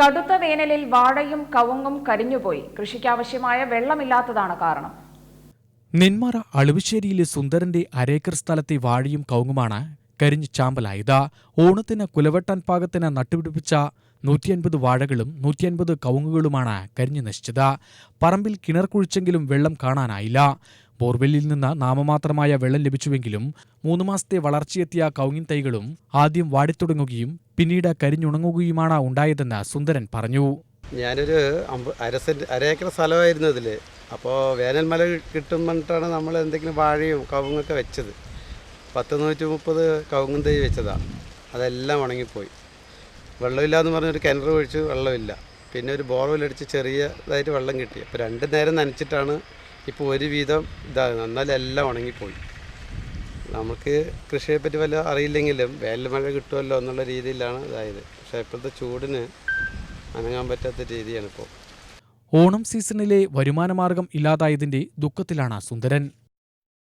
കടുത്ത വേനലിൽ വാഴയും കവുങ്ങും കരിഞ്ഞുപോയി. കൃഷിക്കാവശ്യമായ വെള്ളമില്ലാത്തതാണ് കാരണം. നെന്മാറ അളുവശ്ശേരിയിലെ സുന്ദരന്റെ അരേക്കർ സ്ഥലത്തെ വാഴയും കവുങ്ങുമാണ് കരിഞ്ഞ് ചാമ്പലായത് ഓണത്തിന് കുലവെട്ടാൻ പാകത്തിന് നട്ടുപിടിപ്പിച്ച നൂറ്റിയൻപത് വാഴകളും നൂറ്റിയൻപത് കവുങ്ങുകളുമാണ് കരിഞ്ഞു നശിച്ചത്. പറമ്പിൽ കിണർ കുഴിച്ചെങ്കിലും വെള്ളം കാണാനായില്ല. ബോർവെല്ലിൽ നിന്ന് നാമമാത്രമായ വെള്ളം ലഭിച്ചുവെങ്കിലും മൂന്ന് മാസത്തെ വളർച്ചയെത്തിയ കൗങ്ങിൻ തൈകളും ആദ്യം വാടിത്തുടങ്ങുകയും പിന്നീട് കരിഞ്ഞുണങ്ങുകയുമാണ് ഉണ്ടായതെന്ന് സുന്ദരൻ പറഞ്ഞു. ഞാനൊരു അര സെന്റ് അര ഏക്കർ സ്ഥലമായിരുന്നു അതിൽ അപ്പോൾ വേനൽ മഴ കിട്ടും പറഞ്ഞിട്ടാണ് നമ്മൾ എന്തെങ്കിലും വാഴയും കവുങ്ങൊക്കെ വെച്ചത്. പത്ത് നൂറ്റി മുപ്പത് കവുങ്ങും തൈ വെച്ചതാണ് അതെല്ലാം ഉണങ്ങിപ്പോയി. വെള്ളമില്ലാന്ന് പറഞ്ഞൊരു കിണർ ഒഴിച്ച് വെള്ളമില്ല. പിന്നെ ഒരു ബോർവെൽ അടിച്ച് ചെറിയതായിട്ട് വെള്ളം കിട്ടി. അപ്പോൾ രണ്ട് നേരം നനച്ചിട്ടാണ് ഇപ്പോൾ ഒരു വീതം ഇതാ എന്നാലും എല്ലാം ഉണങ്ങിപ്പോയി. നമുക്ക് കൃഷിയെപ്പറ്റി വല്ല അറിയില്ലെങ്കിലും വേനൽ മഴ കിട്ടുമല്ലോ എന്നുള്ള രീതിയിലാണ് ഇതായത്. പക്ഷേ ഇപ്പോഴത്തെ ചൂടിന് അനങ്ങാൻ പറ്റാത്ത രീതിയാണ് ഇപ്പോൾ ഓണം സീസണിലെ വരുമാനമാർഗം ഇല്ലാതായതിന്റെ ദുഃഖത്തിലാണ് സുന്ദരൻ.